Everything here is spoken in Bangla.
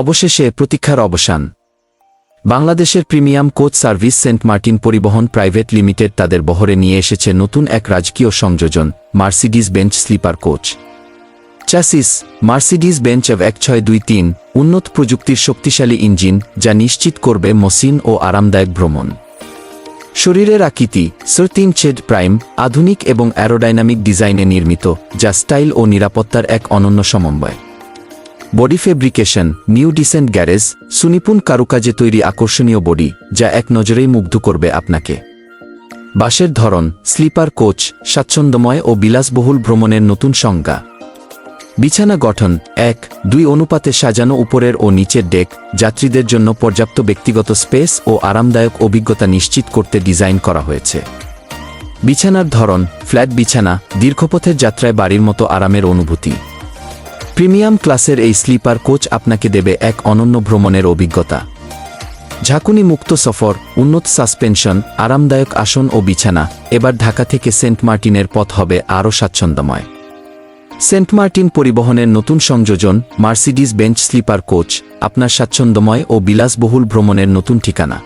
অবশেষে প্রতীক্ষার অবসান। বাংলাদেশের premium coach service Saint Martin পরিবহন প্রাইভেট লিমিটেড তাদের বহরে নিয়ে এসেছে নতুন এক রাজকীয় সংযোজন, Mercedes Benz sleeper coach. Chassis Mercedes Benz of এক ছয় দুই তিন, উন্নত প্রযুক্তির শক্তিশালী ইঞ্জিন যা নিশ্চিত করবে মসিন ও আরামদায়ক ভ্রমণ। শরীরের আকৃতি, সার্টিন ছেড প্রাইম, আধুনিক এবং অ্যারোডাইনামিক ডিজাইনে নির্মিত, যা স্টাইল ও নিরাপত্তার এক অনন্য সমন্বয়। Body fabrication, new decent garage, সুনিপুণ কারুকাজে তৈরি আকর্ষণীয় বডি, যা এক নজরেই মুগ্ধ করবে আপনাকে। বাসের ধরন, স্লিপার কোচ, স্বাচ্ছন্দ্যময় ও বিলাসবহুল ভ্রমণের নতুন সংজ্ঞা। বিছানা গঠন, এক, দুই অনুপাতে সাজানো উপরের ও নিচের ডেক, যাত্রীদের জন্য পর্যাপ্ত ব্যক্তিগত স্পেস ও আরামদায়ক অভিজ্ঞতা নিশ্চিত করতে ডিজাইন করা হয়েছে। বিছানার ধরন, ফ্ল্যাট বিছানা, দীর্ঘপথের যাত্রায় বাড়ির মতো আরামের অনুভূতি। প্রিমিয়াম ক্লাসের এই স্লিপার কোচ আপনাকে দেবে এক অনন্য ভ্রমণের অভিজ্ঞতা। ঝাঁকুনি মুক্ত সফর, উন্নত সাসপেনশন, আরামদায়ক আসন ও বিছানা, এবার ঢাকা থেকে সেন্ট মার্টিনের পথ হবে আরও স্বাচ্ছন্দ্যময়। সেন্ট মার্টিন পরিবহনের নতুন সংযোজন মার্সিডিস বেঞ্চ স্লিপার কোচ, আপনার স্বাচ্ছন্দ্যময় ও বিলাসবহুল ভ্রমণের নতুন ঠিকানা।